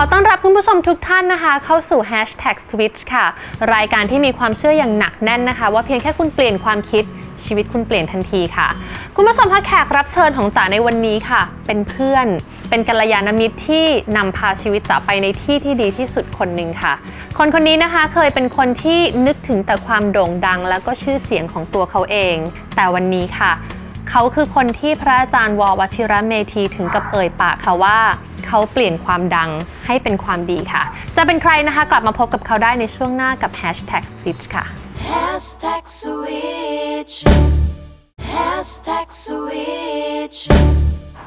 อต้อนรับคุณผู้ชมทุกท่านนะคะ เข้าสู่ Hashtag Switch ค่ะ รายการที่มีความเชื่ออย่างหนักแน่นนะคะ ว่าเพียงแค่คุณเปลี่ยนความคิดชีวิตคุณเปลี่ยนทันทีค่ะ คุณผู้ชมคะแขกรับเชิญของจ๋าในวันนี้ค่ะ เป็นเพื่อน เป็นกัลยาณมิตรที่นำพาชีวิตจ๋าไปในที่ที่ดีที่สุดคนหนึ่งค่ะ คนคนนี้นะคะเคยเป็นคนที่นึกถึงแต่ความโด่งดัง แล้วก็ชื่อเสียงของตัวเขาเอง แต่วันนี้ค่ะ เขาคือคนที่พระอาจารย์ววชิระเมธีถึงกับเอ่ยปากค่ะว่า เขาเปลี่ยนความดังให้เป็นความดีค่ะ จะเป็นใครนะคะ กลับมาพบกับเขาได้ในช่วงหน้ากับ Hashtag Switch ค่ะ Hashtag switch Hashtag switch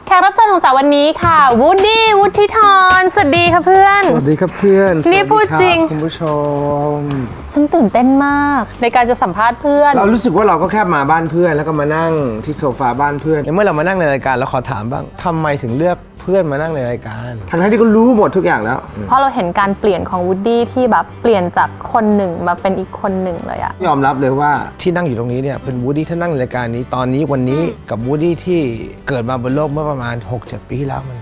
แขกรับเชิญของจ๋าวันนี้ค่ะวูดดี้วุฒิธรสวัสดีค่ะเพื่อน สวัสดีครับเพื่อนนี่สวัสพูดจริง คุณผู้ชม ฉันตื่นเต้นมาก ในการจะสัมภาษณ์เพื่อน เรารู้สึกว่าเราก็แค่มาบ้านเพื่อน แล้วก็มานั่งที่โซฟาบ้านเพื่อนเมื่อเรามานั่งในรายการเราขอถามบ้างทำไมถึงเลือก เพื่อนมานั่งในรายการทั้งๆที่ก็รู้หมดทุกอย่างแล้ว เพราะเราเห็นการเปลี่ยนของวูดดี้ที่แบบเปลี่ยนจากคนหนึ่งมาเป็นอีกคนหนึ่งเลยอะยอมรับเลยว่า ที่นั่งอยู่ตรงนี้เนี่ยเป็นวูดดี้ที่นั่งในรายการนี้ตอนนี้วันนี้กับวูดดี้ที่เกิดมาบนโลกเมื่อประมาณ 6-7 ปีที่แล้วมัน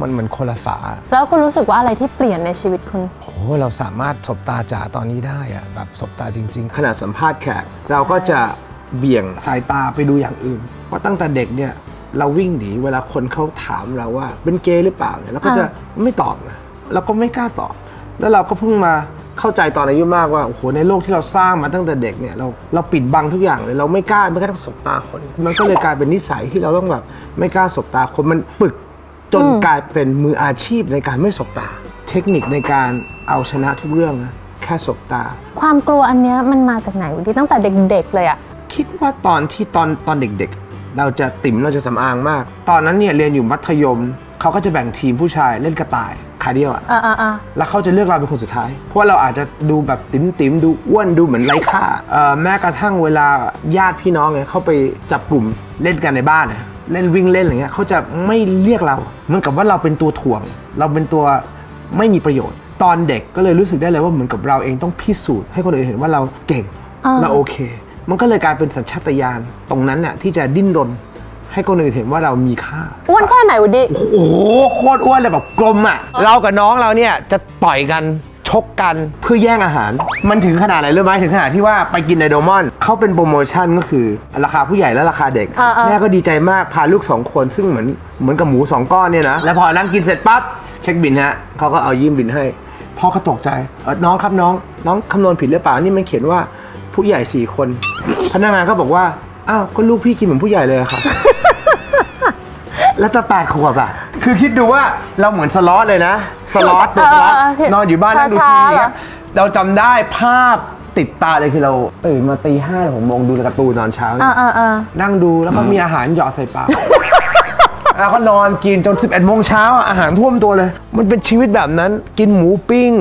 มันเหมือนคนละฝา แล้วคุณรู้สึกว่าอะไรที่เปลี่ยนในชีวิตคุณ โอ้โหเราสามารถสบตาจ๋าตอนนี้ได้อะแบบสบตาจริงๆขนาดสัมภาษณ์แขก เราก็จะเบี่ยงสายตาไปดูอย่างอื่น เพราะตั้งแต่เด็กเนี่ย เราวิ่งหนีเวลาคนเขาถามเราว่า เป็นเกย์หรือเปล่าเนี่ยเราก็จะไม่ตอบนะเราก็ไม่กล้าตอบ แล้วเราก็เพิ่งมาเข้าใจตอนอายุมากว่าโอ้โหในโลกที่เราสร้างมาตั้งแต่เด็กเนี่ยเราเราปิดบังทุกอย่างเลยเราไม่กล้าไม่กล้าสบตาคน มันก็เลยกลายเป็นนิสัยที่เราต้องแบบไม่กล้าสบตาคนมันฝึกจนกลายเป็นมืออาชีพในการไม่สบตา เทคนิคในการเอาชนะทุกเรื่องนะแค่สบตา ความกลัวอันเนี้ยมันมาจากไหนวูดดี้ตั้งแต่เด็กๆเลยอะคิดว่าตอนที่ตอนตอนเด็กๆ เราจะติ่มเราจะสำอางมาก ตอนนั้นเนี่ยเรียนอยู่มัธยมเขาก็จะแบ่งทีมผู้ชายเล่นกระต่ายขาเดียวอะอ่าอ่าอ่าแล้วเขาจะเลือกเราเป็นคนสุดท้าย เพราะว่าเราอาจจะดูแบบติ๋มติ๋มๆดูอ้วนดูเหมือนไร้ค่าเอ่อแม้กระทั่งเวลาญาติพี่น้องเนี่ยเขาไปจับกลุ่มเล่นกันในบ้านนะเล่นวิ่งเล่นอะไรเงี้ยเขาจะไม่เรียกเราเหมือนกับว่าเราเป็นตัวถ่วง เราเป็นตัวไม่มีประโยชน์ ตอนเด็กก็เลยรู้สึกได้เลยว่าเหมือนกับเราเองต้องพิสูจน์ให้คนอื่นเห็นว่าเราเก่งอ่าเราโอเค มันก็เลยกลายเป็นสัญชาตญาณตรงนั้นน่ะที่จะดิ้นรนให้คนอื่นเห็นว่าเรามีค่า อ้วนแค่ไหนวูดดี้โอ้โหโคตรอ้วนเลยแบบกลมอะ เรากับน้องเราเนี่ยจะต่อยกันชกกันเพื่อแย่งอาหาร มันถึงขนาดไหนรู้ไหมถึงขนาดที่ว่าไปกินในโดมอนเขาเป็นโปรโมชั่นก็คือ ราคาผู้ใหญ่และราคาเด็ก อ่าๆ แม่ก็ดีใจมากพาลูกสองคนซึ่งเหมือนเหมือนกับหมูสองก้อนเนี่ยนะแล้วพอนั่งกินเสร็จปั๊บเช็คบินฮะเขาก็เอายิ้มบินให้พ่อก็ตกใจเออน้องครับน้องน้องคำนวณผิดหรือเปล่านี่มันเขียนว่า ผู้ใหญ่สี่คน พนักงานก็บอกว่าอ้าวก็ลูกพี่กินเหมือนผู้ใหญ่เลยอะค่ะ แล้วตาแปดขวบอะ คือคิดดูว่าเราเหมือนสล็อตเลยนะ สล็อตตัวสล็อตเออเออนอนอยู่บ้านนั่งดูช้าทีๆวีเหรออะเราจำได้ภาพติดตาเลยคือเราตื่นมาตีห้าหรือหกโมงดูการ์ตูนตอนเช้าเนี่ย อ่าอ่าอ่านั่งดูแล้วก็มีอาหารหยอดใส่ปาก แล้วก็นอนกินจน 11โมงเช้าอะอาหารท่วมตัวเลย มันเป็นชีวิตแบบนั้น กินหมูปิ้ง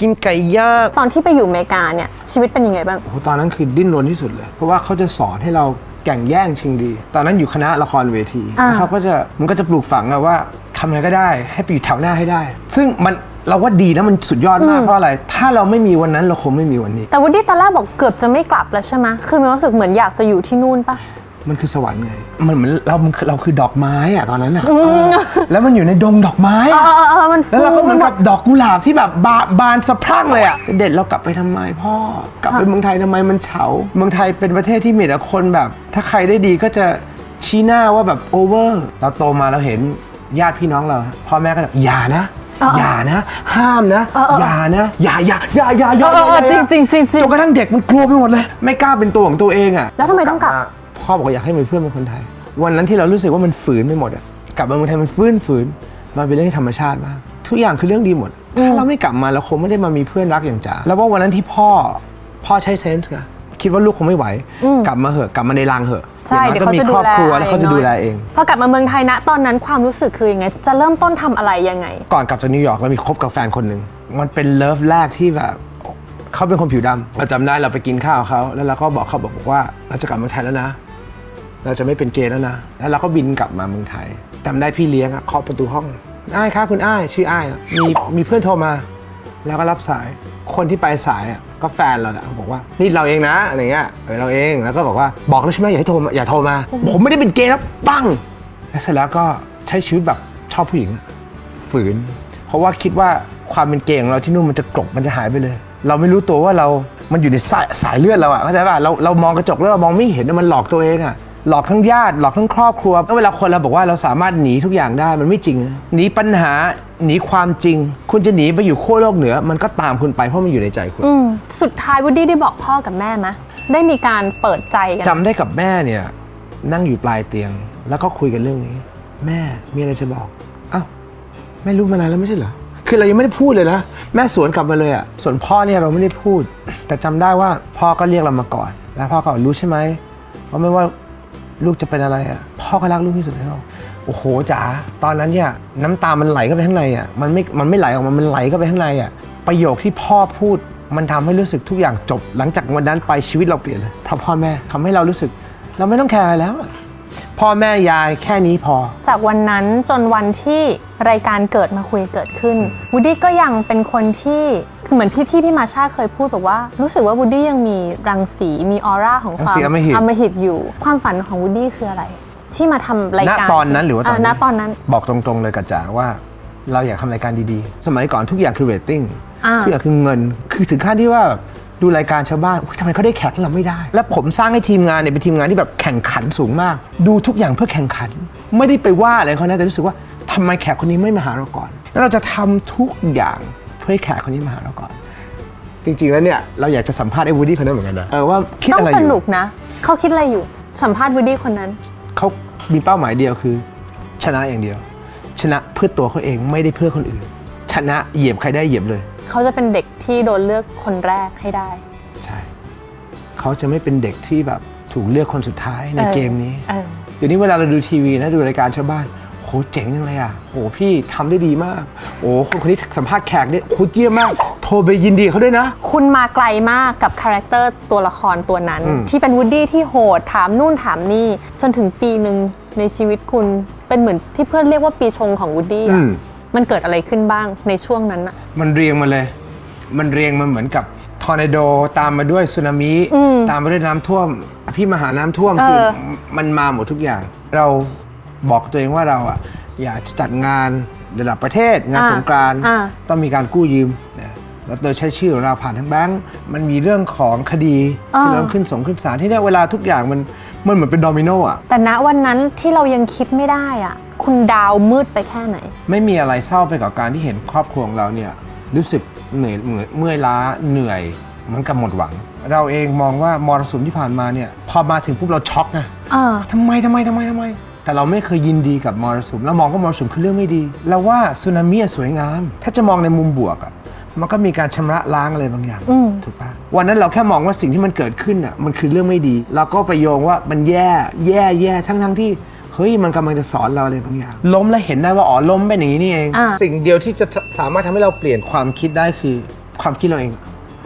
กินไก่ย่างตอนที่ไปอยู่อเมริกาเนี่ยชีวิตเป็นยังไงบ้าง โอ้โหตอนนั้นคือดิ้นรนที่สุดเลย เพราะว่าเขาจะสอนให้เราแก่งแย่งชิงดี ตอนนั้นอยู่คณะละครเวทีอ่า แล้วเขาก็จะมันก็จะปลูกฝังอะว่าทำยังไงก็ได้ให้ไปอยู่แถวหน้าให้ได้ ซึ่งมันเราว่าดีนะมันสุดยอดมากเพราะอะไร ถ้าเราไม่มีวันนั้นเราคงไม่มีวันนี้ แต่วูดดี้ตอนแรกบอกเกือบจะไม่กลับแล้วใช่ไหมคือมีความรู้สึกเหมือนอยากจะอยู่ที่นู่นปะ มันคือสวรรค์ไง มันเหมือนเรามันคือเราคือดอกไม้อะตอนนั้นอะเออแล้วมันอยู่ในดงดอกไม้เออะ อเออเออมันแล้วเราก็เหมือนฟูกับดอกกุหลาบที่แบบบาบานสะพรั่งเลยอะเด็ดเรากลับไปทำไมพ่อ กลับไปเมืองไทยทำไมมันเฉา เมืองไทยเป็นประเทศที่มีแต่คนแบบ ถ้าใครได้ดีก็จะชี้หน้าว่าแบบโอเวอร์ เราโตมาเราเห็นญาติพี่น้องเรา พ่อแม่ก็แบบอย่านะ อย่านะ ห้ามนะ อย่านะ อย่าอย่าอย่าอย่าอย่าเออเอออย่าจริงจริงจริงจริง จนกระทั่งเด็กมันกลัวไปหมดเลย ไม่กล้าเป็นตัวของตัวเองอะแล้วทำไมต้องกลับ พ่อบอกว่าอยากให้มีเพื่อนเป็นคนไทย วันนั้นที่เรารู้สึกว่ามันฝืนไปหมดอะกลับมาเมืองไทยมันฟื้นฝืนมันเป็นเรื่องธรรมชาติมาก ทุกอย่างคือเรื่องดีหมด ถ้าเราไม่กลับมาเราคงไม่ได้มามีเพื่อนรักอย่างจ๋าแล้วว่าวันนั้นที่พ่อพ่อใช้เซนส์อะคิดว่าลูกคงไม่ไหว กลับมาเหอะกลับมาในรังเหอะใช่อย่างเดี๋ยวน้อยก็เขามีจะคดูรอบแลครัวแล้วเขาจะดูแลเองพอกลับมาเมืองไทยนะตอนนั้นความรู้สึกคือยังไง จะเริ่มต้นทำอะไรยังไง ก่อนกลับจากนิวยอร์กเรามีคบกับแฟนคนหนึ่งมันเป็นเลิฟแรกที่แบบเขาเป็นคนผิวดำเราจำได้เราไปกินข้าวเขาแล้วเราก็บอกเขาบอกว่าเราจะกลับเมืองไทยแล้วนะ เราจะไม่เป็นเกย์แล้วนะ แล้วเราก็บินกลับมาเมืองไทยจำได้พี่เลี้ยงอะเคาะประตูห้องอ้ายคะคุณอ้ายชื่ออ้าย มีมีเพื่อนโทรมา แล้วก็รับสายคนที่ไปสายอะก็แฟนเราแหละบอกว่านี่เราเองนะอะไรเงี้ยเออเราเองแล้วก็บอกว่าบอกแล้วใช่ไหมอย่าให้โทรมาอย่าโทรมา ผมไม่ได้เป็นเกย์นะปังแล้วเสร็จแล้วก็ใช้ชีวิตแบบชอบผู้หญิงฝืน เพราะว่าคิดว่าความเป็นเกย์ของเราที่นู่นมันจะกลบมันจะหายไปเลย เราไม่รู้ตัวว่าเรา มันอยู่ในสายสายเลือดเราอะเข้าใจป่ะเราเรามองกระจกแล้วเรามองไม่เห็นมันหลอกตัวเองอะ หลอกทั้งญาติหลอกทั้งครอบครัวแล้วเวลาคนเราบอกว่าเราสามารถหนีทุกอย่างได้มันไม่จริงนะหนีปัญหาหนีความจริง คุณจะหนีไปอยู่ขั้วโลกเหนือ มันก็ตามคุณไปเพราะมันอยู่ในใจคุณ อืมสุดท้ายวูดดี้ได้บอกพ่อกับแม่ไหมได้มีการเปิดใจกันจำได้กับแม่เนี่ย นั่งอยู่ปลายเตียง แล้วก็คุยกันเรื่องนี้ แม่มีอะไรจะบอกอ้าวแม่รู้มานานแล้วไม่ใช่เหรอคือเรายังไม่ได้พูดเลยนะแม่สวนกลับมาเลยอะส่วนพ่อเนี่ยเราไม่ได้พูด แต่จำได้ว่าพ่อก็เรียกเรามาก่อน แล้วพ่อก็บอกรู้ใช่ไหมว่าไม่ว่า ลูกจะเป็นอะไรอะพ่อก็รักลูกที่สุดในโลกโอ้โหจ๋าตอนนั้นเนี่ยน้ำตามันไหลเข้าไปข้างในอะมันไม่มันไม่ไหลออกมามันไหลเข้าไปข้างในอะประโยคที่พ่อพูดมันทำให้รู้สึกทุกอย่างจบ หลังจากวันนั้นไปชีวิตเราเปลี่ยนเลยเพราะพ่อแม่ทำให้เรารู้สึก เราไม่ต้องแคร์อะไรแล้วอะพ่อแม่ยายแค่นี้พอ จากวันนั้นจนวันที่รายการเกิดมาคุยเกิดขึ้นวูดดี้ก็ยังเป็นคนที่ เหมือนที่ที่พี่มาชาเคยพูดแบบว่า รู้สึกว่าวูดดี้ยังมีรังสีมีออร่าของความรังสีอำมหิตอำมหิตอยู่ ความฝันของวูดดี้คืออะไร ที่มาทำรายณการตอนนั้นหรือว่าตอนณนี้ตอนนั้น บอกตรงๆเลยกับจ๋าว่าเราอยากทำรายการดีๆ สมัยก่อนทุกอย่างคือเรตติ้งอ่า ทุกอย่างคือเงิน คือถึงขั้นที่ว่าดูรายการชาวบ้านอุ๊ยทำไมเขาได้แขกแล้วเราไม่ได้ แล้วผมสร้างให้ทีมงานเนี่ยเป็นทีมงานที่แบบแข่งขันสูงมาก ดูทุกอย่างเพื่อแข่งขัน ไม่ได้ไปว่าอะไรเขานะแต่รู้สึกว่าทำไมแขกคนนี้ไม่มาหาเราก่อน แล้วเราจะทำทุกอย่างเพื่อให้แขกคนนี้มาหาเราก่อน จริงๆแล้วเนี่ยเราอยากจะสัมภาษณ์ไอ้วูดดี้คนนั้นเหมือนกันนะเออว่าคิดต้องอะไรอสยู่นุกนะ เขาคิดอะไรอยู่ สัมภาษณ์วูดดี้คนนั้น เขามีเป้าหมายเดียวคือ ชนะอย่างเดียว ชนะเพื่อตัวเขาเองไม่ได้เพื่อคนอื่น ชนะเหยียบใครได้เหยียบเลย เขาจะเป็นเด็กที่โดนเลือกคนแรกให้ได้ ใช่ เขาจะไม่เป็นเด็กที่แบบถูกเลือกคนสุดท้ายในเออเกมนี้ เออ เดี๋ยวนี้เวลาเราดูทีวีนะดูรายการชาวบ้าน โหเจ๋งจังเลยอะโหพี่ทำได้ดีมาก โอ้คนคนนี้สัมภาษณ์แขกเนี่ยโหเยี่ยมมาก โทรไปยินดีกับเขาด้วยนะ คุณมาไกลมากกับคาแรคเตอร์ตัวละครตัวนั้นอืมที่เป็นวูดดี้ที่โหดถามนู่นถามนี่ จนถึงปีหนึ่งในชีวิตคุณเป็นเหมือนที่เพื่อนเรียกว่าปีชงของวูดดี้อือะมมันเกิดอะไรขึ้นบ้างในช่วงนั้นอะมันเรียงมาเลย มันเรียงมาเหมือนกับทอร์นาโดตามมาด้วยสึนามิอืมตามมาด้วยน้ำท่วมอภิมหาน้ำท่วมเออคือมันมาหมดทุกอย่าง เรา บอกตัวเองว่าเราอะอยากจะจัดงานระดับประเทศ งานอ่าสงกรานต์อ่า ต้องมีการกู้ยืมนะแล้วโดยใช้ชื่อของเราผ่านทั้งแบงก์มันมีเรื่องของคดีอ่าที่เราต้องขึ้นสงขึ้นศาลที่เนี่ยเวลาทุกอย่างมันมันเหมือนเป็นโดมิโนอะ แต่ณวันนั้นที่เรายังคิดไม่ได้อะคุณดาวมืดไปแค่ไหน ไม่มีอะไรเศร้าไปกับการที่เห็นครอบครัวของเราเนี่ยรู้สึกเหนื่อยเหนื่อยเมื่อยล้าเหนื่อยเหมือนกับหมดหวัง เราเองมองว่ามรสุมที่ผ่านมาเนี่ยพอมาถึงปุ๊บเราช็อกไงเออทำไมทำไมทำไมทำไม แต่เราไม่เคยยินดีกับมรสุมเรามองว่ามรสุมคือเรื่องไม่ดีเราว่าสึนามิอะสวยงาม ถ้าจะมองในมุมบวกอะมันก็มีการชำระล้างอะไรบางอย่างอืมถูกปะวันนั้นเราแค่มองว่าสิ่งที่มันเกิดขึ้นอะมันคือเรื่องไม่ดี เราก็ไปโยงว่ามันแย่แย่แย่ทั้งทั้งที่เฮ้ยมันกำลังจะสอนเราอะไรบางอย่าง ล้มแล้วเห็นได้ว่าอ๋อล้มเป็นอย่างนี้นี่เอง อ่า สิ่งเดียวที่จะสามารถทำให้เราเปลี่ยนความคิดได้คือความคิดเราเอง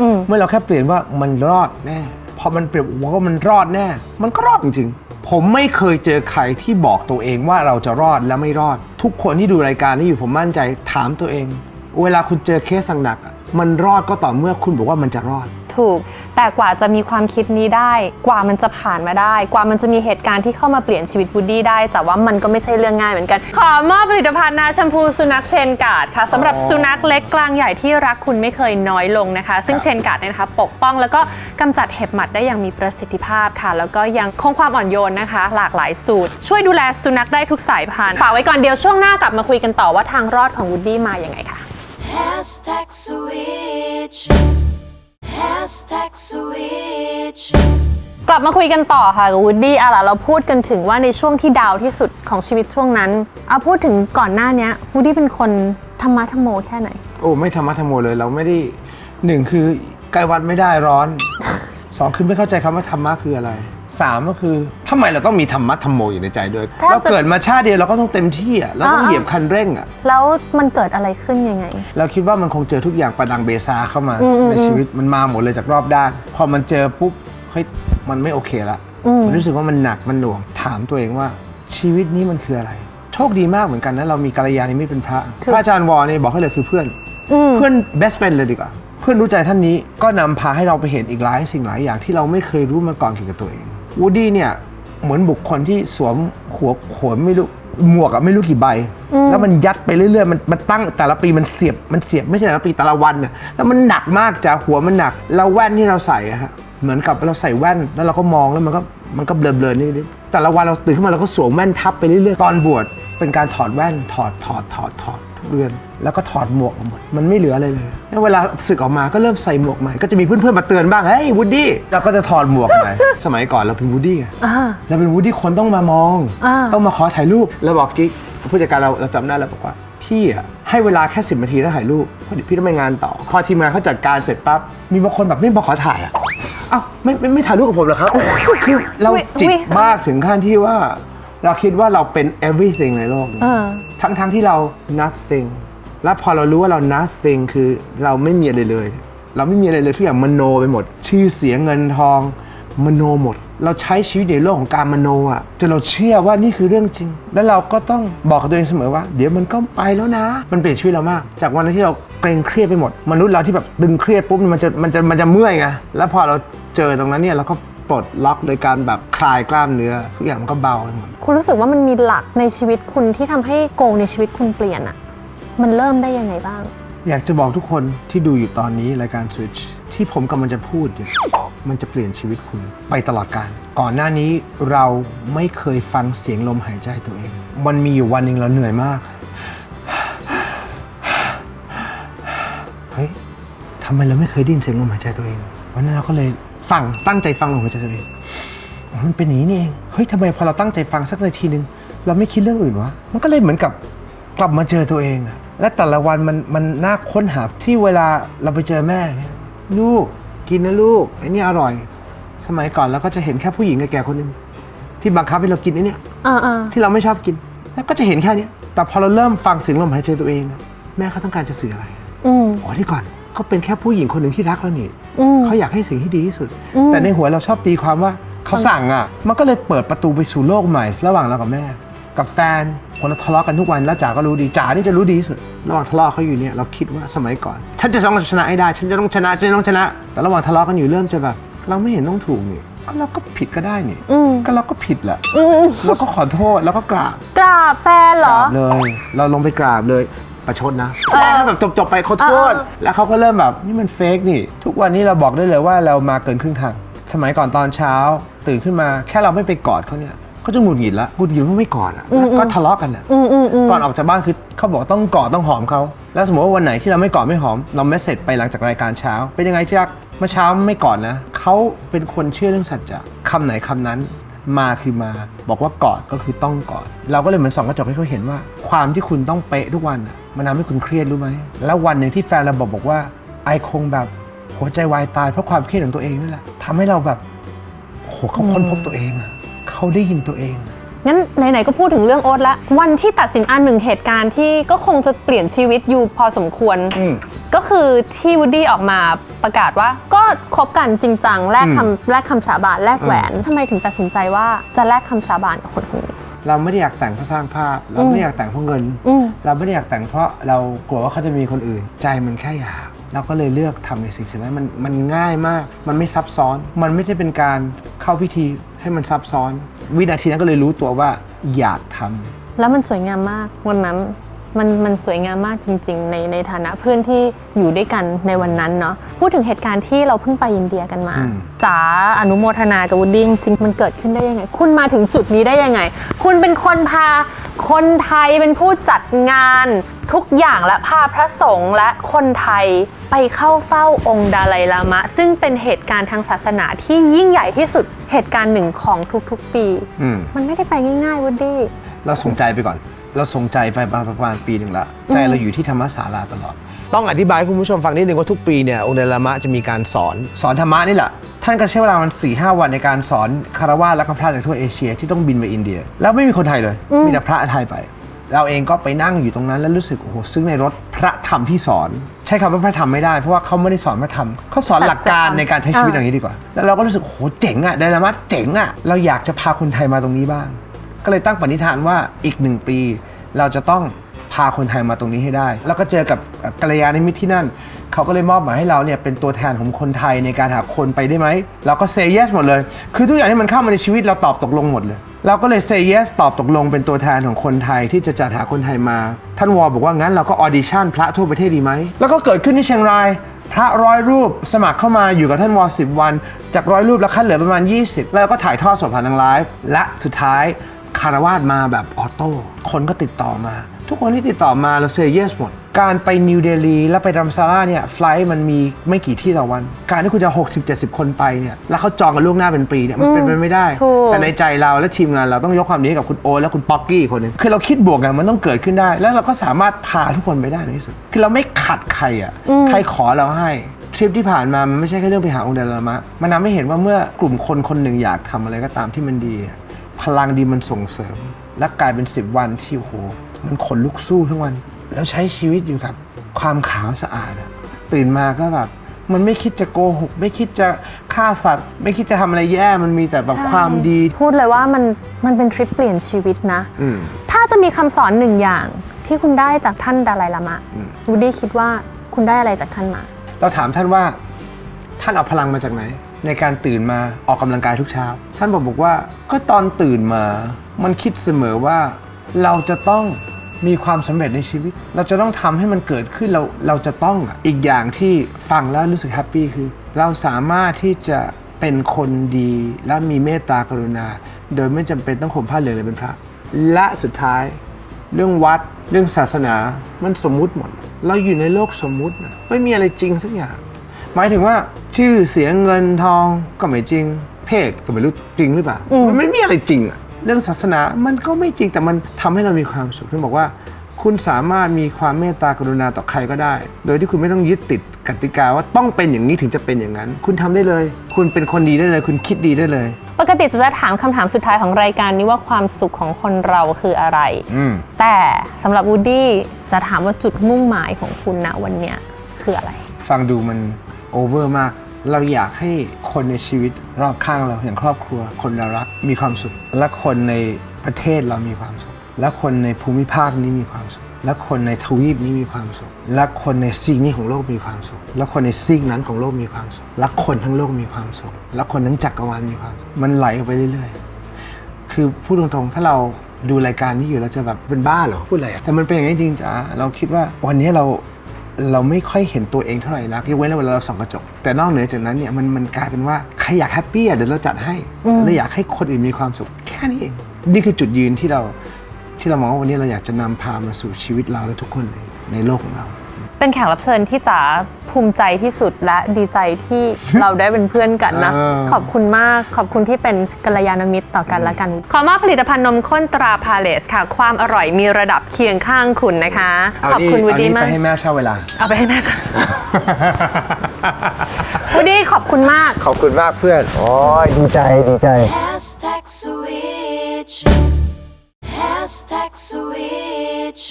อืม เมื่อเราแค่เปลี่ยนว่ามันรอดแน่ พอมันเปลี่ยนว่ามันรอดแน่ มันก็รอดจริงๆ ผมไม่เคยเจอใครที่บอกตัวเองว่าเราจะรอดและไม่รอด ทุกคนที่ดูรายการนี้อยู่ผมมั่นใจถามตัวเอง เวลาคุณเจอเคสหนักๆอะมันรอดก็ต่อเมื่อคุณบอกว่ามันจะรอด ถูก แต่กว่าจะมีความคิดนี้ได้ กว่ามันจะผ่านมาได้ กว่ามันจะมีเหตุการณ์ที่เข้ามาเปลี่ยนชีวิตวูดดี้ได้ แต่ว่ามันก็ไม่ใช่เรื่องง่ายเหมือนกัน ขอมอบผลิตภัณฑ์นาแชมพูสุนัขเชนการ์ดค่ะสำหรับอ๋อสุนัขเล็กกลางใหญ่ที่รักคุณไม่เคยน้อยลงนะคะ ซึ่งเชนการ์ดเนี่ยนะคะปกป้องแล้วก็กำจัดเห็บหมัดได้อย่างมีประสิทธิภาพค่ะ แล้วก็ยังคงความอ่อนโยนนะคะ หลากหลายสูตร ช่วยดูแลสุนัขได้ทุกสายพันธุ์ฝากไว้ก่อนเดียวช่วงหน้ากลับมาคุยกันต่อว่าทางรอดของวูดดี้มาอย่างไงค่ะ Hashtag switch. Hashtag switch. กลับมาคุยกันต่อค่ะกับวูดดี้อะล่ะเราพูดกันถึงว่าในช่วงที่ดาวที่สุดของชีวิตช่วงนั้นเอาพูดถึงก่อนหน้าเนี้ยวูดดี้เป็นคนธรรมะธรรโมแค่ไหน โอ้ไม่ธรรมะธรรโมเลยเราไม่ได้หนึ่งคือใกล้วัดไม่ได้ร้อนสองคือไม่เข้าใจคำว่าธรรมะคืออะไร สามก็คือทำไมเราต้องมีธรรมะธรรมโมอยู่ในใจด้วยถ้าจะเราเกิดมาชาติเดียวเราก็ต้องเต็มที่อะเราต้องอ่า เหยียบคันเร่งอะ แล้วมันเกิดอะไรขึ้นยังไง เราคิดว่ามันคงเจอทุกอย่างประดังเบซาเข้ามาอืมอืมในชีวิตมันมาหมดเลยจากรอบด้าน พอมันเจอปุ๊บเฮ้ยมันไม่โอเคละอืมมันรู้สึกว่ามันหนักมันหน่วง ถามตัวเองว่าชีวิตนี้มันคืออะไร โชคดีมากเหมือนกันนะเรามีกัลยาณมิตรเป็นพระคือพระอาจารย์วอเนี่ยบอกให้เลยคือเพื่อน อืม เพื่อน best friend เลยดีกว่า เพื่อนรู้ใจท่านนี้ก็นำพาให้เราไปเห็นอีกหลายสิ่งหลายอย่างที่เราไม่เคยรู้มาก่อนเกี่ยวกับตัวเอง วูดดี้เนี่ยเหมือนบุคคลที่สวมหัวโขนไม่รู้หมวกอะไม่รู้กี่ใบ แล้วมันยัดไปเรื่อยๆมันมันตั้งแต่ละปีมันเสียบมันเสียบไม่ใช่แต่ละปีแต่ละวันเนี่ยแล้วมันหนักมากจ้ะหัวมันหนัก แล้วแว่นที่เราใส่อะฮะเหมือนกับเราใส่แว่นแล้วเราก็มองแล้วมันก็มันก็เบลอๆนิดๆแต่ละวันเราตื่นขึ้นมาเราก็สวมแว่นทับไปเรื่อยๆตอนบวชเป็นการถอดแว่นถอดถอดถอดถอดทุก เดือน แล้วก็ถอดหมวกออกหมดมันไม่เหลืออะไรเลยแล้วเวลาสึกออกมาก็เริ่มใส่หมวกใหม่ก็จะมีเพื่อนๆมาเตือนบ้างเฮ้ยวูดดี้เราก็จะถอดหมวกใหม่ สมัยก่อนเราเป็นวูดดี้ไงอ่า เราเป็นวูดดี้คนต้องมามอง อ่า ต้องมาขอถ่ายรูปเราบอกกิ๊กผู้จัดการเราเราจำได้แล้วบอกว่าพี่อะให้เวลาแค่สิบนาทีแล้วถ่ายรูปเพราะเดี๋ยวพี่ต้องไปงานต่อพอทีมงานเขาจัดการเสร็จปั๊บมีบางคนแบบไม่มาขอถ่ายอะเอ้าไม่ไม่ไม่ถ่ายรูปกับผมเหรอครับ คือเราอุ๊ยจิตอุ๊ย มากถึงขั้นที่ว่า เราคิดว่าเราเป็น everything ในโลกนี้เออ ทั้งทั้งที่เรา nothing แล้วพอเรารู้ว่าเรา nothing คือเราไม่มีอะไรเลย เราไม่มีอะไรเลยทุกอย่างมโนไปหมด ชื่อเสียงเงินทอง มโนหมด เราใช้ชีวิตในโลกของการมโนอะจนเราเชื่อว่านี่คือเรื่องจริง แล้วเราก็ต้องบอกกับตัวเองเสมอว่า เดี๋ยวมันก็ไปแล้วนะ มันเปลี่ยนชีวิตเรามาก จากวันนั้นที่เราเกรงเครียดไปหมด มนุษย์เราที่แบบดึงเครียดปุ๊บมันจะมันจะมันจะเมื่อยไงแล้วพอเราเจอตรงนั้นเนี่ยเราก็ ปลดล็อกโดยการแบบคลายกล้ามเนื้อ ทุกอย่างมันก็เบาไปหมด คุณรู้สึกว่ามันมีหลักในชีวิตคุณที่ทำให้โกในชีวิตคุณเปลี่ยนอะมันเริ่มได้ยังไงบ้าง อยากจะบอกทุกคนที่ดูอยู่ตอนนี้รายการ Switch ที่ผมกำลังจะพูดเนี่ยมันจะเปลี่ยนชีวิตคุณไปตลอดการก่อนหน้านี้เราไม่เคยฟังเสียงลมหายใจตัวเอง มันมีอยู่วันหนึ่งเราเหนื่อยมาก เฮ้ยทำไมเราไม่เคยได้ยินเสียงลมหายใจตัวเอง วันนั้นเราก็เลย ฟังตั้งใจฟังลมหายใจตัวเองอ๋อมันเป็นอย่างนี้นี่เองเฮ้ยทำไมพอเราตั้งใจฟังสักนาทีหนึ่งเราไม่คิดเรื่องอื่นวะมันก็เลยเหมือนกับกลับมาเจอตัวเองอะและแต่ละวันมันมันน่าค้นหาที่เวลาเราไปเจอแม่เนี่ยลูกกินนะลูกไอ้นี่อร่อย สมัยก่อนเราก็จะเห็นแค่ผู้หญิงแก่ๆคนหนึงที่บังคับให้เรากินไอ้เนี่ย อ่าอ่าที่เราไม่ชอบกิน แล้วก็จะเห็นแค่เนี้ยแต่พอเราเริ่มฟังเสียงลมหายใจตัวเองอะแม่เขาต้องการจะสื่ออะไร อืม อ๋อที่ก่อน เขาเป็นแค่ผู้หญิงคนหนึ่งที่รักเรานี่อืม เขาอยากให้สิ่งที่ดีที่สุด อืม แต่ในหัวเราชอบตีความว่าเขาสั่งอะ มันก็เลยเปิดประตูไปสู่โลกใหม่ ระหว่างเรากับแม่ กับแฟนคนเราทะเลาะกันทุกวันแล้วจ๋าก็รู้ดีจ๋านี่จะรู้ดีที่สุด ระหว่างทะเลาะเขาอยู่เนี่ยเราคิดว่าสมัยก่อน ฉันจะต้องชนะให้ได้ ฉันจะต้องชนะฉันจะต้องชนะ แต่ระหว่างทะเลาะกันอยู่เริ่มจะแบบเราไม่เห็นต้องถูกนี่ก็เราก็ผิดก็ได้นี่อืม ก็เราก็ผิดแหละอืมเราก็ขอโทษแล้วก็กราบ กราบแฟนเหรกอราบเลย เราลงไปกราบเลย ประชดนะแซงให้แบบจบๆไปขอโทษเออแล้วเขาก็เริ่มแบบนี่มันเฟกนี่ ทุกวันนี้เราบอกได้เลยว่าเรามาเกินครึ่งทาง สมัยก่อนตอนเช้า ตื่นขึ้นมาแค่เราไม่ไปกอดเขาเนี่ยก็จะหงุดหงิดละหงุดหงิดว่าไม่กอดอะแล้วก็ทะเลาะกันอะอืมอืมอืมก่อนออกจากบ้านคือเขาบอกต้องกอดต้องหอมเขาแล้วสมมติว่าวันไหนที่เราไม่กอดไม่หอม เราเมสเซจไปหลังจากรายการเช้า เป็นยังไงที่รักเมื่อเช้าไม่กอดนะเขาเป็นคนเชื่อเรื่องสัจจะคำไหนคำนั้น มาคือมา บอกว่ากอดก็คือต้องกอด เราก็เลยเหมือนส่องกระจกให้เขาเห็นว่า ความที่คุณต้องเป๊ะทุกวันน่ะมันทำให้คุณเครียดรู้ไหม แล้ววันหนึ่งที่แฟนเราบอกบอกว่าไอคงแบบหัวใจวายตายเพราะความเครียดของตัวเองนั่นแหละทำให้เราแบบโหเขาค้นพบตัวเองอะเขาได้ยินตัวเองงั้นไหนๆก็พูดถึงเรื่องโอ๊ตละวันที่ตัดสินอันหนึ่งเหตุการณ์ที่ก็คงจะเปลี่ยนชีวิตอยู่พอสมควรอืมก็คือที่วูดดี้ออกมาประกาศว่า ก็คบกันจริงจังแลกคำแลกคำสาบานแลกแหวนทำไมถึงตัดสินใจว่าจะแลกคำสาบานกับคนคนนี้ เราไม่ได้อยากแต่งเพราะสร้างภาพ เราไม่ได้อยากแต่งเพราะเงิน อืม เราไม่ได้อยากแต่งเพราะเรากลัวว่าเขาจะมีคนอื่น ใจมันแค่อยาก เราก็เลยเลือกทำในสิ่งสิ่งนั้นมันมันง่ายมาก มันไม่ซับซ้อน มันไม่ได้เป็นการเข้าพิธีให้มันซับซ้อน วินาทีนั้นก็เลยรู้ตัวว่าอยากทำ แล้วมันสวยงามมากวันนั้น มันมันสวยงามมากจริง ๆ ในในฐานะเพื่อนที่อยู่ด้วยกันในวันนั้นเนาะพูดถึงเหตุการณ์ที่เราเพิ่งไปอินเดียกันมาอืม จ๋าอนุโมทนากับวูดดี้จริงๆมันเกิดขึ้นได้ยังไง คุณมาถึงจุดนี้ได้ยังไง คุณเป็นคนพาคนไทยเป็นผู้จัดงานทุกอย่างและพาพระสงฆ์และคนไทยไปเข้าเฝ้าองค์ดาไลลามะ ซึ่งเป็นเหตุการณ์ทางศาสนาที่ยิ่งใหญ่ที่สุดเหตุการณ์หนึ่งของทุกๆปี อืมมันไม่ได้ไปง่ายๆวูดดี้ เราส่งใจไปก่อน เราส่งใจไปประมาณปีหนึ่งละใจเราอยู่ที่ธรรมศาลาตลอด ต้องอธิบายให้คุณผู้ชมฟังนิดนึงว่าทุกปีเนี่ยองค์เดลามะจะมีการสอนสอนธรรมะนี่แหละ ท่านก็ใช้เวลามัน4ี่หวันในการสอนคารวะและก็พระจากทั่วเอเชียที่ต้องบินไปอินเดีย แล้วไม่มีคนไทยเลย มีแต่พระไทยไป เราเองก็ไปนั่งอยู่ตรงนั้นแล้วรู้สึกโอ้โหซึ่งในรถพระธรรมที่สอน ใช้คำว่าพระธรรมไม่ได้เพราะว่าเขาไม่ได้สอนพระธรรมเขาสอนหลักการในการใช้ชีวิตอย่างนี้ดีกว่า แล้วเราก็รู้สึกโอ้โหเจ๋งอะไดนามัสเจ๋งอะเราอยากจะพาคนไทยมาตรงนี้บ้าง ก็เลยตั้งปณิธานว่าอีกหนึ่งปี เราจะต้องพาคนไทยมาตรงนี้ให้ได้ แล้วก็เจอกับกัลยาณมิตรที่นั่น เขาก็เลยมอบหมายให้เราเนี่ยเป็นตัวแทนของคนไทยในการหาคนไปได้ไหม เราก็เซ y yes หมดเลย คือทุกอย่างที่มันเข้ามาในชีวิตเราตอบตกลงหมดเลย เราก็เลยเซ yes ตอบตกลงเป็นตัวแทนของคนไทยที่จะจัดหาคนไทยมา ท่านวอบอกว่างั้นเราก็ออดิชั่นพระทั่วประเทศดีไหม แล้วก็เกิดขึ้นที่เชียงรายพระร้อยรูปสมัครเข้ามาอยู่กับท่านวอสิบวัน จากร้อยรูปแล้วคัดเหลือประมาณ 20 แล้วก็ถ่ายทอดสดผ่านทางไลฟ์และสุดท้าย คารวาสมาแบบออโต้คนก็ติดต่อมา ทุกคนที่ติดต่อมาเราเซ y yes หมด การไปนิวเดลีแล้วไปดัมซาร่าเนี่ยไฟลท์มันมีไม่กี่ที่ต่อวัน การที่คุณจะ 60-70 คนไปเนี่ยแล้วเขาจองกันล่วงหน้าเป็นปีเนี่ยมันเป็นไปไม่ได้ ถูก แต่ในใจเราและทีมงานเราต้องยกความดีให้กับคุณโอตและคุณป๊อกกี้อีกคนหนึงคือเราคิดบวกกันมันต้องเกิดขึ้นได้ แล้วเราก็สามารถพาทุกคนไปได้ในที่สุดคือเราไม่ขัดใครอะใครขอเราให้ ทริปที่ผ่านมามันไม่ใช่แค่เรื่องไปหาองค์เดลามะ มันทำให้เห็นว่าเมื่อกลุ่มคนคนหนึ่งอยากทำอะไรก็ตามที่มันดีเนี่ย พลังดีมันส่งเสริม และกลายเป็น 10 วันที่โอ้โหมันขนลุกสู้ทั้งวัน แล้วใช้ชีวิตอยู่กับความขาวสะอาดอะตื่นมาก็แบบมันไม่คิดจะโกหก ไม่คิดจะฆ่าสัตว์ ไม่คิดจะทำอะไรแย่มันมีแต่แบบความดี พูดเลยว่ามันมันเป็นทริปเปลี่ยนชีวิตนะ อืม ถ้าจะมีคำสอนหนึ่งอย่างที่คุณได้จากท่านดาไลลามะวูดดี้คิดว่าคุณได้อะไรจากท่านมา เราถามท่านว่า ท่านเอาพลังมาจากไหน ในการตื่นมาออกกำลังกายทุกเช้า ท่านบอกบอกว่าก็ตอนตื่นมา มันคิดเสมอว่าเราจะต้องมีความสำเร็จในชีวิต เราจะต้องทำให้มันเกิดขึ้นเราเราจะต้องอีกอย่างที่ฟังแล้วรู้สึกแฮปปี้คือ เราสามารถที่จะเป็นคนดีและมีเมตตากรุณา โดยไม่จำเป็นต้องข่มผ้าเหลืองเลยเป็นพระ และสุดท้าย เรื่องวัดเรื่องศาสนามันสมมุติหมด เราอยู่ในโลกสมมุตินะไม่มีอะไรจริงสักอย่าง หมายถึงว่าชื่อเสียงเงินทองก็ไม่จริง เพศก็ไม่รู้จริงหรือเปล่ามันไม่มีอะไรจริงอะเรื่องศาสนามันก็ไม่จริงแต่มันทำให้เรามีความสุขท่านบอกว่า คุณสามารถมีความเมตตากรุณาต่อใครก็ได้ โดยที่คุณไม่ต้องยึดติดกติกาว่าต้องเป็นอย่างนี้ถึงจะเป็นอย่างนั้น คุณทำได้เลย คุณเป็นคนดีได้เลย คุณคิดดีได้เลย ปกติจะถามคำถามสุดท้ายของรายการนี้ว่าความสุขของคนเราคืออะไร อืม แต่สำหรับวูดดี้จะถามว่าจุดมุ่งหมายของคุณณวันเนี้ยคืออะไร ฟังดูมัน โอเวอร์มาก เราอยากให้คนในชีวิตรอบข้างเราอย่างครอบครัว คนเรารักมีความสุข และคนในประเทศเรามีความสุข และคนในภูมิภาคนี้มีความสุข และคนในทวีปนี้มีความสุข และคนในซีกนี้ของโลกมีความสุข และคนในซีกนั้นของโลกมีความสุข และคนทั้งโลกมีความสุข และคนทั้งจักรวาลมีความสุข มันไหลออกไปเรื่อยๆ คือพูดตรงๆ ถ้าเราดูรายการนี้อยู่เราจะแบบเป็นบ้าเหรอพูดอะไรแต่มันเป็นอย่างนี้จริงจ้าเราคิดว่าวันนี้เรา เราไม่ค่อยเห็นตัวเองเท่าไหร่นักยกเว้นเวลาเราส่องกระจก แต่นอกเหนือจากนั้นเนี่ยมันมันกลายเป็นว่าใครอยากแฮปปี้อะเดี๋ยวเราจัดให้เราอยากให้คนอื่นมีความสุขแค่นี้เองนี่คือจุดยืนที่เราที่เรามองว่าวันนี้เราอยากจะนำพามาสู่ชีวิตเราและทุกคนในในโลกของเรา เป็นแขกรับเชิญที่จ๋าภูมิใจที่สุดและดีใจที่เราได้เป็นเพื่อนกันนะ เออ ขอบคุณมากขอบคุณที่เป็นกัลยาณมิตรต่อกันและกัน ขอมอบผลิตภัณฑ์นมข้นตราพาเลสค่ะ ความอร่อยมีระดับเคียงข้างคุณนะคะเอาขอบคุณนี่วูดเอาดี้นี่มาไปกให้แม่เช่าเวลา เอาไปให้แม่จ้ะ วูดดี้ขอบคุณมาก ขอบคุณมากเพื่อน โอ้ยดีใจดีใจ Hashtag switch. Hashtag switch.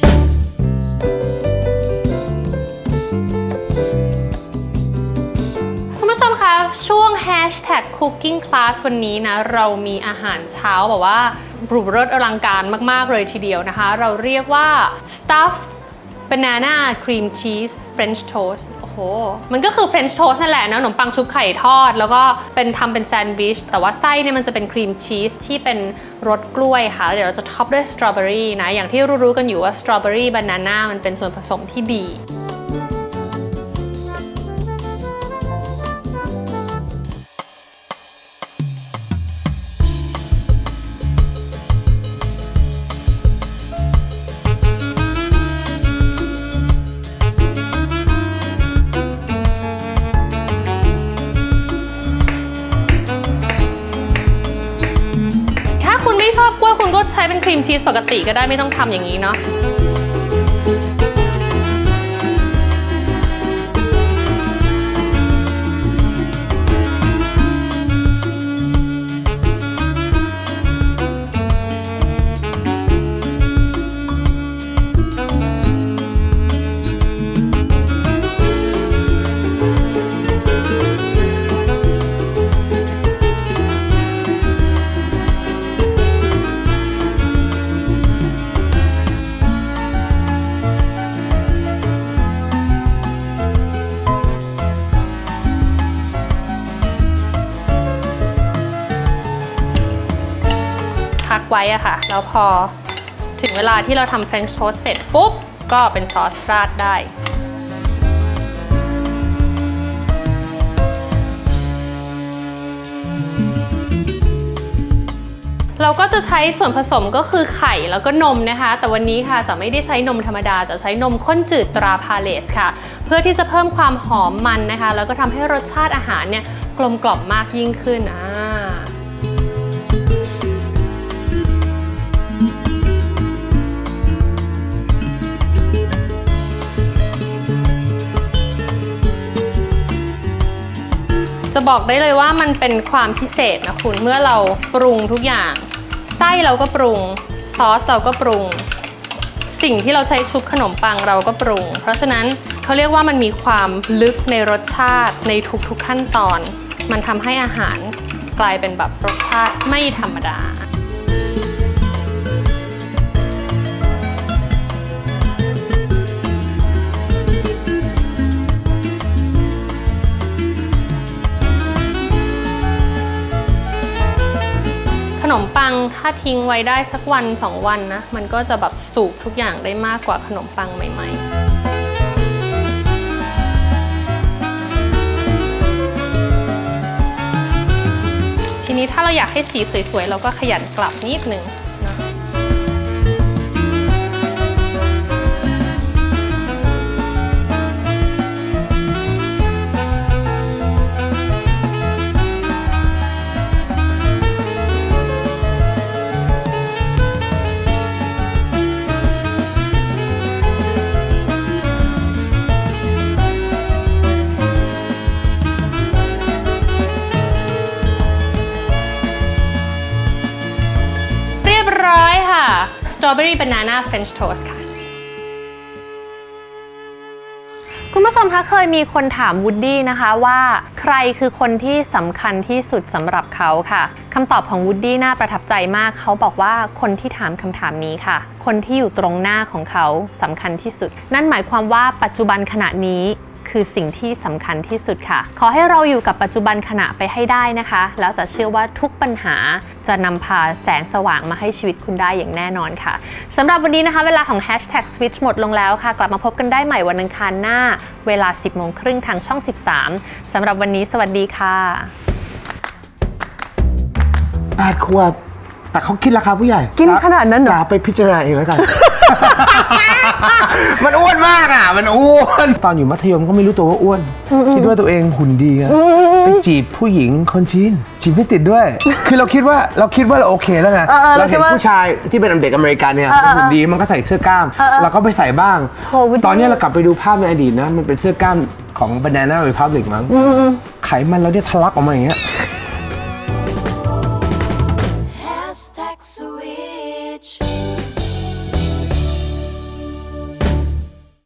Hashtag cooking class วันนี้นะ เรามีอาหารเช้าแบบว่าบรูเริศอลังการมาก ๆ เลยทีเดียวนะคะ เราเรียกว่า stuff banana cream cheese french toast โอ้โห มันก็คือ french toast นั่นแหละนะขนมปังชุบไข่ทอด แล้วก็เป็นทำเป็นแซนด์วิช แต่ว่าไส้เนี่ยมันจะเป็นครีมชีสที่เป็นรสกล้วยค่ะ เดี๋ยวเราจะท็อปด้วยสตรอเบอรี่นะ อย่างที่รู้ๆกันอยู่ว่าสตรอเบอรี่บานาน่ามันเป็นส่วนผสมที่ดี กติก็ได้ไม่ต้องทำอย่างนี้เนาะ ไว้อะค่ะ แล้วพอถึงเวลาที่เราทำเฟรนช์โทสเสร็จปุ๊บ ก็เป็นซอสราดได้เราก็จะใช้ส่วนผสมก็คือไข่แล้วก็นมนะคะ แต่วันนี้ค่ะจะไม่ได้ใช้นมธรรมดา จะใช้นมข้นจืดตราพาเลสค่ะ เพื่อที่จะเพิ่มความหอมมันนะคะ แล้วก็ทำให้รสชาติอาหารเนี่ยกลมกล่อมมากยิ่งขึ้นอ่า บอกได้เลยว่ามันเป็นความพิเศษนะคุณเมื่อเราปรุงทุกอย่าง ไส้เราก็ปรุง ซอสเราก็ปรุง สิ่งที่เราใช้ชุบขนมปังเราก็ปรุง เพราะฉะนั้นเขาเรียกว่ามันมีความลึกในรสชาติในทุกๆขั้นตอน มันทำให้อาหารกลายเป็นแบบรสชาติไม่ธรรมดา นมปังถ้าทิ้งไว้ได้สักวันสองวันนะ มันก็จะแบบสุกทุกอย่างได้มากกว่าขนมปังใหม่ ๆทีนี้ถ้าเราอยากให้สีสวยๆ เราก็ขยันกลับนิดนึง Strawberry Banana French Toast ค่ะ คุณผู้ชมคะเคยมีคนถามวูดดี้นะคะว่าใครคือคนที่สำคัญที่สุดสำหรับเขาค่ะคำตอบของวูดดี้น่าประทับใจมากเขาบอกว่าคนที่ถามคำถามนี้ค่ะ คนที่อยู่ตรงหน้าของเขาสำคัญที่สุด นั่นหมายความว่าปัจจุบันขณะนี้ คือสิ่งที่สำคัญที่สุดค่ะ ขอให้เราอยู่กับปัจจุบันขณะไปให้ได้นะคะ แล้วจะเชื่อว่าทุกปัญหาจะนำพาแสงสว่างมาให้ชีวิตคุณได้อย่างแน่นอนค่ะสำหรับวันนี้นะคะ เวลาของ Hashtag Switch หมดลงแล้วค่ะ กลับมาพบกันได้ใหม่วันอังคารหน้า เวลา 10โมงครึ่งทางช่อง 13สำหรับวันนี้สวัสดีค่ะแปดขวบแต่เขาคิดราคาผู้ใหญ่กินขนาดนั้นเหรอจะไปพิจารณาเองแล้วกัน มันอ้วนมากอะ มันอ้วนตอนอยู่มัธยมก็ไม่รู้ตัวว่าอ้วน คิดว่าตัวเองหุ่นดีไงไปจีบผู้หญิงคนจีนจีบไม่ติดด้วย คือเราคิดว่าเราคิดว่าเราโอเคแล้วไงเออเออเราเราคิเห็ดนว่าผู้ชายที่เป็นเด็กอเมริกันเนี่ยเออเออหุ่นดีมันก็ใส่เสื้อกล้ามเราก็ไปใส่บ้างโถวุฒิ ตอนเนี้ยเรากลับไปดูภาพในอดีตนะ มันเป็นเสื้อกล้ามของ Banana Republic มั้งไขมันเราเนี่ยทะลักออกมาอย่างเงี้ย